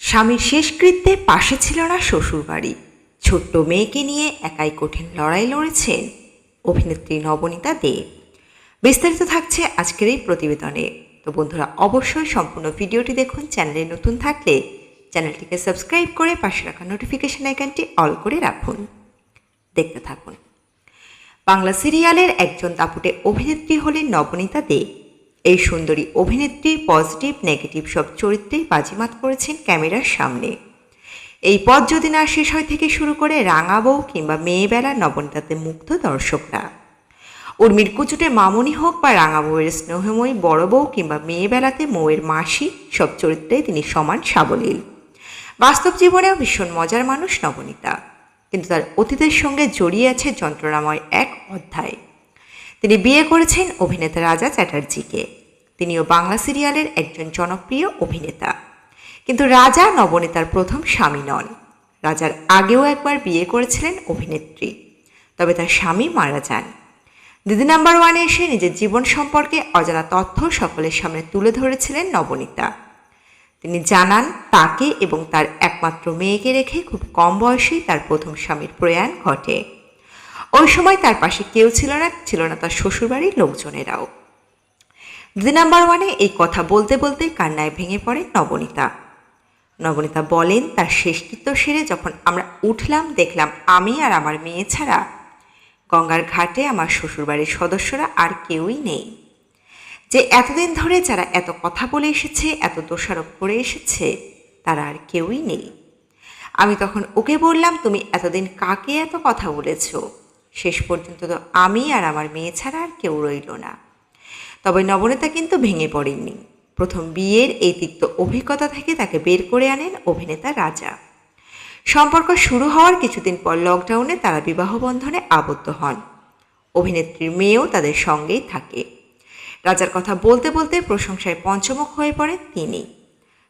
স্বামীর শেষকৃত্যে পাশে ছিল না শ্বশুরবাড়ি। ছোট্ট মেয়েকে নিয়ে একাই কঠিন লড়াই লড়েছেন অভিনেত্রী নবনীতা দে। বিস্তারিত থাকছে আজকের এই প্রতিবেদনে। তো বন্ধুরা, অবশ্যই সম্পূর্ণ ভিডিওটি দেখুন, চ্যানেলে নতুন থাকলে চ্যানেলটিকে সাবস্ক্রাইব করে পাশে রাখা নোটিফিকেশন আইকনটি অল করে রাখুন। দেখতে থাকুন। বাংলা সিরিয়ালের একজন দাপুটে অভিনেত্রী হলেন নবনীতা দে। এই সুন্দরী অভিনেত্রী পজিটিভ, নেগেটিভ সব চরিত্রেই বাজিমাত করেছেন ক্যামেরার সামনে। এই পথ যদি না শেষ হয় থেকে শুরু করে রাঙা বউ কিংবা মেয়েবেলা নবনীতাতে মুগ্ধ দর্শকরা। উর্মির কুচুটে মামুনি হোক বা রাঙা বউয়ের স্নেহময়ী বড় বউ কিংবা মেয়েবেলাতে মৌয়ের মাসি, সব চরিত্রেই তিনি সমান সাবলীল। বাস্তব জীবনেও ভীষণ মজার মানুষ নবনীতা। কিন্তু তার অতীতের সঙ্গে জড়িয়ে আছে যন্ত্রণাময় এক অধ্যায়। তিনি বিয়ে করেছেন অভিনেতা রাজা চ্যাটার্জিকে। তিনিও বাংলা সিরিয়ালের একজন জনপ্রিয় অভিনেতা। কিন্তু রাজা নবনীতার প্রথম স্বামী নন। রাজার আগেও একবার বিয়ে করেছিলেন অভিনেত্রী। তবে তার স্বামী মারা যান। দিদি নাম্বার ওয়ানে এসে নিজের জীবন সম্পর্কে অজানা তথ্য সকলের সামনে তুলে ধরেছিলেন নবনীতা। তিনি জানান, তাকে এবং তার একমাত্র মেয়েকে রেখে খুব কম বয়সেই তার প্রথম স্বামীর প্রয়াণ ঘটে। ওই সময় তার পাশে কেউ ছিল না ছিল না তার শ্বশুরবাড়ির লোকজনেরাও। দুই নাম্বার ওয়ানে এই কথা বলতে বলতে কান্নায় ভেঙে পড়ে নবনীতা। নবনীতা বলেন, তার শেষকৃত্য সেরে যখন আমরা উঠলাম, দেখলাম আমি আর আমার মেয়ে ছাড়া গঙ্গার ঘাটে আমার শ্বশুরবাড়ির সদস্যরা আর কেউই নেই। যে এতদিন ধরে যারা এত কথা বলে এসেছে, এত দোষারোপ করে এসেছে, তারা আর কেউই নেই। আমি তখন ওকে বললাম, তুমি এতদিন কাকে এত কথা বলেছ? শেষ পর্যন্ত তো আমি আর আমার মেয়ে ছাড়া আর কেউ রইল না। তবে নবনেতা কিন্তু ভেঙে পড়েননি। প্রথম বিয়ের এই তিক্ত অভিজ্ঞতা থেকে তাকে বের করে আনেন অভিনেতা রাজা। সম্পর্ক শুরু হওয়ার কিছুদিন পর লকডাউনে তারা বিবাহ বন্ধনে আবদ্ধ হন। অভিনেত্রীর মেয়েও তাদের সঙ্গেই থাকে। রাজার কথা বলতে বলতে প্রশংসায় পঞ্চমুখ হয়ে পড়েন তিনি।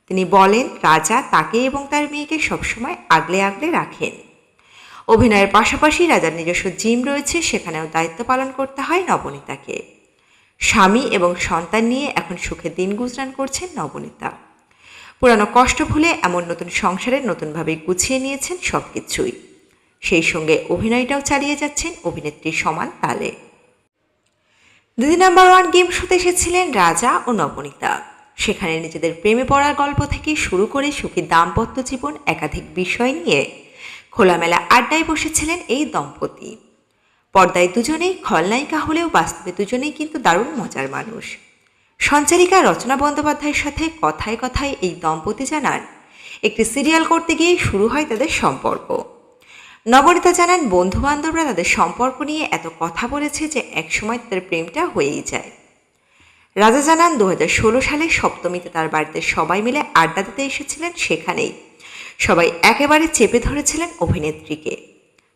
তিনি বলেন, রাজা তাকে এবং তার মেয়েকে সবসময় আগলে আগলে রাখেন। অভিনয়ের পাশাপাশি রাজার নিজস্ব জিম রয়েছে, সেখানেও দায়িত্ব পালন করতে হয় নবনীতাকে। স্বামী এবং সন্তান নিয়ে এখন সুখে দিন গুজরান করছেন নবনীতা। পুরানো কষ্ট ভুলে এমন নতুন সংসারে নতুনভাবে গুছিয়ে নিয়েছেন সব কিছুই সেই সঙ্গে অভিনয়টাও চালিয়ে যাচ্ছেন অভিনেত্রীর সমান তালে। দিদি নাম্বার ওয়ান গেম শোতে এসেছিলেন রাজা ও নবনীতা। সেখানে নিজেদের প্রেমে পড়ার গল্প থেকে শুরু করে সুখী দাম্পত্য জীবন একাধিক বিষয় নিয়ে খোলামেলা আড্ডায় বসেছিলেন এই দম্পতি। পর্দায় দুজনেই খলনায়িকা হলেও বাস্তবে দুজনেই কিন্তু দারুণ মজার মানুষ। সঞ্চারিকা রচনা বন্দ্যোপাধ্যায়ের সাথে কথায় কথায় এই দম্পতি জানান, একটি সিরিয়াল করতে গিয়ে শুরু হয় তাদের সম্পর্ক। নবনীতা জানান বন্ধু বান্ধবরা তাদের সম্পর্ক নিয়ে এত কথা বলেছে যে একসময় তাদের প্রেমটা হয়েই যায়। রাজা জানান দু হাজার ষোলো সালে সপ্তমীতে তার বাড়িতে সবাই মিলে আড্ডা দিতে এসেছিলেন সেখানেই। সবাই একেবারে চেপে ধরেছিলেন অভিনেত্রীকে।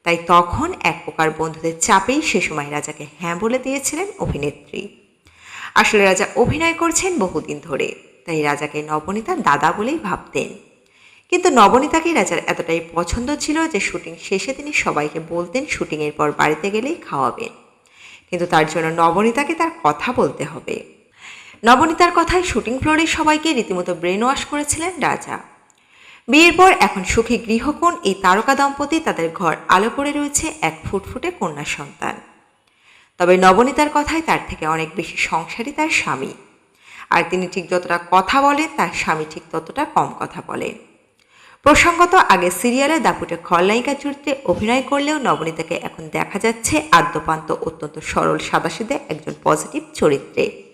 তাই তখন এক প্রকার বন্ধুদের চাপেই সে সময় রাজাকে হ্যাঁ বলে দিয়েছিলেন অভিনেত্রী। আসলে রাজা অভিনয় করছেন বহুদিন ধরে, তাই রাজাকে নবনীতা দাদা বলেই ভাবতেন। কিন্তু নবনীতাকে রাজার এতটাই পছন্দ ছিল যে শুটিং শেষে তিনি সবাইকে বলতেন শুটিংয়ের পর বাড়িতে গেলেই খাওয়াবেন। কিন্তু তার জন্য নবনীতাকে তার কথা বলতে হবে। নবনীতার কথায় শুটিং ফ্লোরে সবাইকে রীতিমতো ব্রেন ওয়াশ করেছিলেন রাজা। বিয়ের পর এখন সুখী গৃহকোণ এই তারকা দম্পতি তাদের ঘর আলো করে রয়েছে এক ফুটফুটে কন্যা সন্তান। তবে নবনীতার কথায় তার থেকে অনেক বেশি সংসারী তার স্বামী। আর তিনি ঠিক যতটা কথা বলেন, তার স্বামী ঠিক ততটা কম কথা বলেন প্রসঙ্গত আগে সিরিয়ালে দাপুটে খলনায়িকা চরিত্রে অভিনয় করলেও নবনীতাকে এখন দেখা যাচ্ছে আদ্যপান্ত অত্যন্ত সরল সাদাসিদে একজন পজিটিভ চরিত্রে।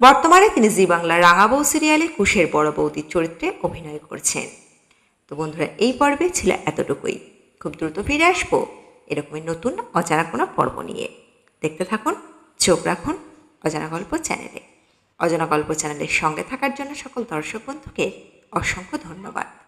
বর্তমানে তিনি জি বাংলা রাঙাবৌ সিরিয়ালে কুশের বড় বৌদির চরিত্রে অভিনয় করছেন। তো বন্ধুরা, এই পর্বে ছিল এতটুকুই। খুব দ্রুত ফিরে আসব এরকমই নতুন অজানা কোনো পর্ব নিয়ে। দেখতে থাকুন, চোখ রাখুন অজানা গল্প চ্যানেলে। অজানা গল্প চ্যানেলের সঙ্গে থাকার জন্য সকল দর্শক বন্ধুকে অসংখ্য ধন্যবাদ।